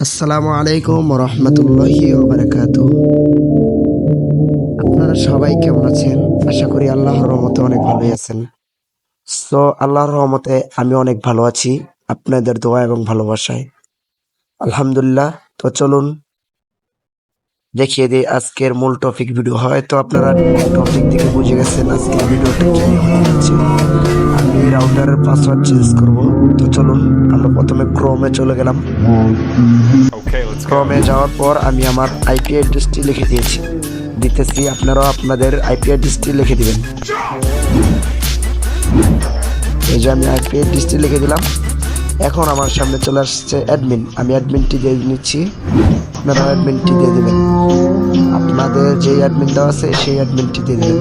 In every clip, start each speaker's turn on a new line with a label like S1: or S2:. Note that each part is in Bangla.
S1: আসসালামু আলাইকুম রহমতুল্লাহি ওবারাকাতু আপনারা সবাই কেমন আছেন? আশা করি আল্লাহর রহমতে অনেক ভালোই আছেন। সো আল্লাহর রহমতে আমি অনেক ভালো আছি। আপনাদের দোয়া এবং ভালোবাসায়। আলহামদুলিল্লাহ, তো চলুন দেখিয়ে দিই আজকের মূল টপিক ভিডিও হয়তো আপনারা টপিক থেকে বুঝে গেছেন আজকের ভিডিওটা কি হতে যাচ্ছে আমি রাউটারের পাসওয়ার্ড চেঞ্জ করব। তো চলুন আমরা প্রথমে ক্রোমে চলে গেলাম. ক্রমে যাওয়ার পর আমি আমার আইপি অ্যাড্রেসটি লিখে দিয়েছি। দিতেছি আপনারাও আপনাদের আইপি অ্যাড্রেসটি লিখে দিবেন। এই যে আমি আইপি অ্যাড্রেসটি লিখে দিলাম। এখন আমার সামনে চলে আসছে অ্যাডমিন আমি অ্যাডমিনটি দিয়ে নিচ্ছি। আপনারা অ্যাডমিনটি দিয়ে দেবেন। আপনাদের যে অ্যাডমিন দেওয়া আছে, সেই অ্যাডমিনটি দিয়ে দিবেন।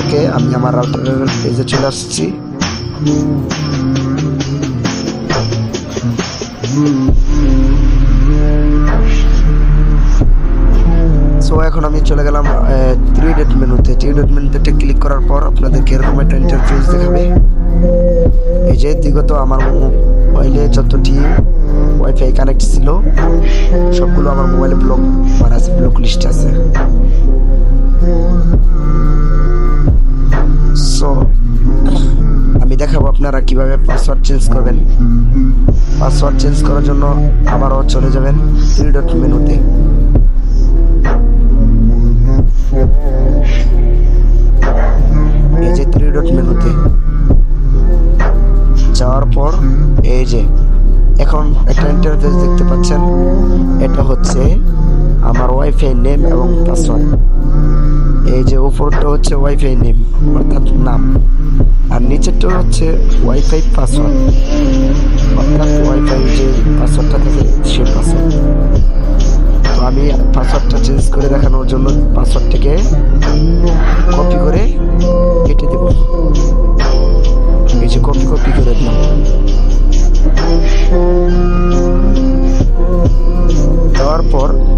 S1: ওকে আমি আমার রাউটারের পেজে চলে আসছি। সো এখন আমি চলে গেলাম থ্রি ডেট মেনুতে। থ্রি ডেট মেনুতে ক্লিক করার পর আপনাদেরকে এরকম একটা ইন্টারফেস দেখাবে। এই যে বিগত আমার মোবাইলে যতটি ওয়াইফাই কানেক্ট ছিল, সবগুলো আমার মোবাইলে ব্লক মারা আছে ব্লক লিস্ট আছে। সো আমি দেখাবো আপনারা কীভাবে পাসওয়ার্ড চেঞ্জ করবেন। পাসওয়ার্ড চেঞ্জ করার জন্য আবারও চলে যাবেন থ্রি ডট মেনুতে ইন্টারফেস দেখতে পাচ্ছেন, এটা হচ্ছে আমার ওয়াইফাই নেম এবং পাসওয়ার্ড এই যে উপরটা হচ্ছে ওয়াইফাই নেম অর্থাৎ নাম। আর নিচেরটা হচ্ছে ওয়াইফাই পাসওয়ার্ড অর্থাৎ ওয়াইফাই যে পাসওয়ার্ডটা থাকে সেই পাসওয়ার্ড তো আমি পাসওয়ার্ডটা চেঞ্জ করে দেখানোর জন্য পাসওয়ার্ডটাকে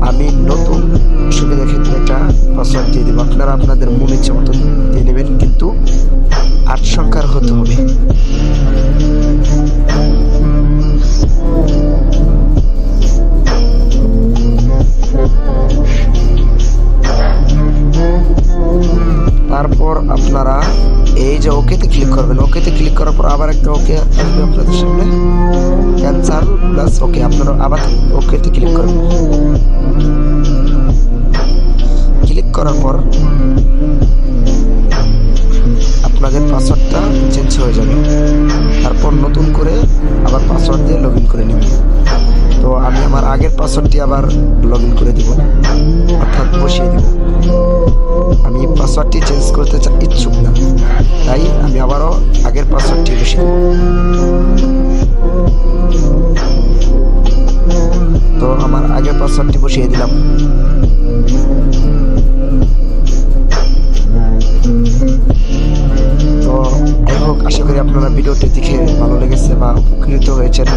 S1: আমি নতুন সুবিধা ক্ষেত্রে একটা পাসওয়ার্ড দিয়ে দেবো। আপনারা আপনাদের মনে ইচ্ছে মতো দিয়ে নেবেন, কিন্তু আট সংখ্যার হতে হবে। তারপর আপনারা এই যে ওকেতে ক্লিক করবেন, ওকেতে ক্লিক করার পর আবার একটা ওকে আসবে আপনাদের সামনে। প্লাস ওকে, আপনারা আবার ওকেতে ক্লিক করবেন ক্লিক করার পর আপনাদের পাসওয়ার্ডটা চেঞ্জ হয়ে যাবে। তারপর নতুন করে আবার পাসওয়ার্ড দিয়ে লগ করে নেবেন। তো আমি আমার আগের পাসওয়ার্ডটি আবার লগ করে দিব। অর্থাৎ বসিয়ে দিব। আমি পাসওয়ার্ডটি চেঞ্জ করতে ইচ্ছুক না। তাই আমি আবারও আগের পাসওয়ার্ডটি বসিয়ে দেব। আগের পাসওয়ার্ডটি বসিয়ে দিলাম। তো যাই হোক, আশা করি আপনারা ভিডিওটি দেখে ভালো লেগেছে বা উপকৃত হয়েছেন।